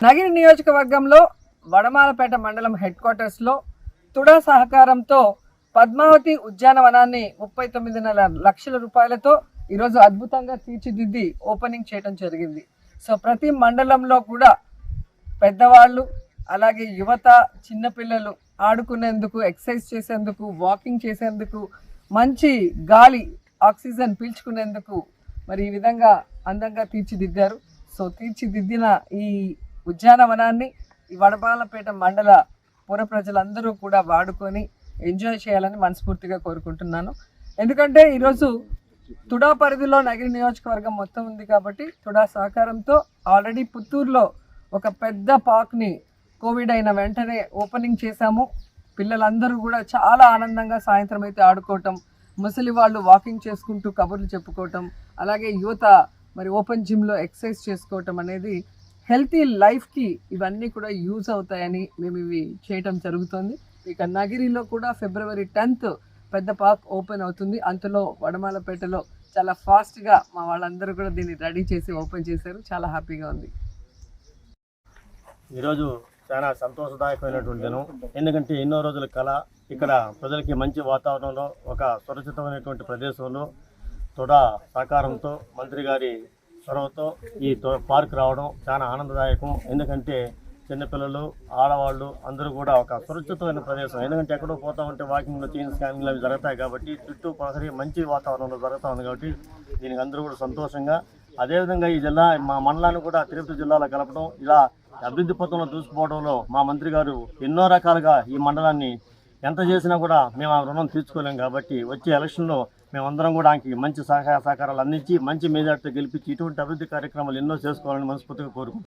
నగిరి నియోజకవర్గంలో వడమాలపేట మండలం హెడ్ క్వార్టర్స్లో తుడా సహకారంతో పద్మావతి ఉద్యానవనాన్ని ముప్పై తొమ్మిదిన్నర లక్షల రూపాయలతో ఈరోజు అద్భుతంగా తీర్చిదిద్ది ఓపెనింగ్ చేయడం జరిగింది. సో ప్రతి మండలంలో కూడా పెద్దవాళ్ళు అలాగే యువత చిన్నపిల్లలు ఆడుకునేందుకు ఎక్సర్సైజ్ చేసేందుకు వాకింగ్ చేసేందుకు మంచి గాలి ఆక్సిజన్ పీల్చుకునేందుకు మరి ఈ విధంగా అందంగా తీర్చిదిద్దారు. సో తీర్చిదిద్దిన ఈ ఉద్యానవనాన్ని ఈ వడపాలపేట మండల పుర ప్రజలందరూ కూడా వాడుకొని ఎంజాయ్ చేయాలని మనస్ఫూర్తిగా కోరుకుంటున్నాను. ఎందుకంటే ఈరోజు తుడా పరిధిలో నగిరి నియోజకవర్గం మొత్తం ఉంది కాబట్టి తుడా సహకారంతో ఆల్రెడీ పుత్తూరులో ఒక పెద్ద పార్క్ని కోవిడ్ అయిన వెంటనే ఓపెనింగ్ చేశాము. పిల్లలందరూ కూడా చాలా ఆనందంగా సాయంత్రం అయితే ఆడుకోవటం ముసలి వాళ్ళు వాకింగ్ చేసుకుంటూ కబుర్లు చెప్పుకోవటం అలాగే యువత మరి ఓపెన్ జిమ్లో ఎక్సర్సైజ్ చేసుకోవటం అనేది హెల్తీ లైఫ్కి ఇవన్నీ కూడా యూజ్ అవుతాయని మేము ఇవి చేయటం జరుగుతుంది. ఇక నగిరిలో కూడా ఫిబ్రవరి టెన్త్ పెద్ద పార్క్ ఓపెన్ అవుతుంది. అంతలో వడమాలపేటలో చాలా ఫాస్ట్గా మా వాళ్ళందరూ కూడా దీన్ని రెడీ చేసి ఓపెన్ చేశారు. చాలా హ్యాపీగా ఉంది. ఈరోజు చాలా సంతోషదాయకమైనటువంటి దినం. ఎందుకంటే ఎన్నో రోజుల కళ ఇక్కడ ప్రజలకి మంచి వాతావరణంలో ఒక సురక్షితమైనటువంటి ప్రదేశంలో తొడా సహకారంతో మంత్రి గారి చొరవతో ఈ పార్క్ రావడం చాలా ఆనందదాయకం. ఎందుకంటే చిన్నపిల్లలు ఆడవాళ్ళు అందరూ కూడా ఒక సురక్షితమైన ప్రదేశం. ఎందుకంటే ఎక్కడో పోతా ఉంటే వాకింగ్లో చైన్ స్కానింగ్ అవి జరుగుతాయి కాబట్టి చుట్టూ ప్రహరీ మంచి వాతావరణంలో జరుగుతూ ఉంది కాబట్టి దీనికి అందరూ కూడా సంతోషంగా. అదేవిధంగా ఈ జిల్లా మా మండలాన్ని కూడా తిరుపతి జిల్లాలో కలపడం ఇలా అభివృద్ధి పథంలో దూసుకుపోవడంలో మా మంత్రి గారు ఎన్నో రకాలుగా ఈ మండలాన్ని ఎంత చేసినా కూడా మేము ఆ రుణం తీర్చుకోలేం కాబట్టి వచ్చే ఎలక్షన్లో మేమందరం కూడా ఆయనకి మంచి సహకార సహకారాలు అందించి మంచి మెజార్టీతో గెలిపించి ఇటువంటి అభివృద్ధి కార్యక్రమాలు ఎన్నో చేసుకోవాలని మనస్ఫూర్తిగా కోరుకుంటున్నాం.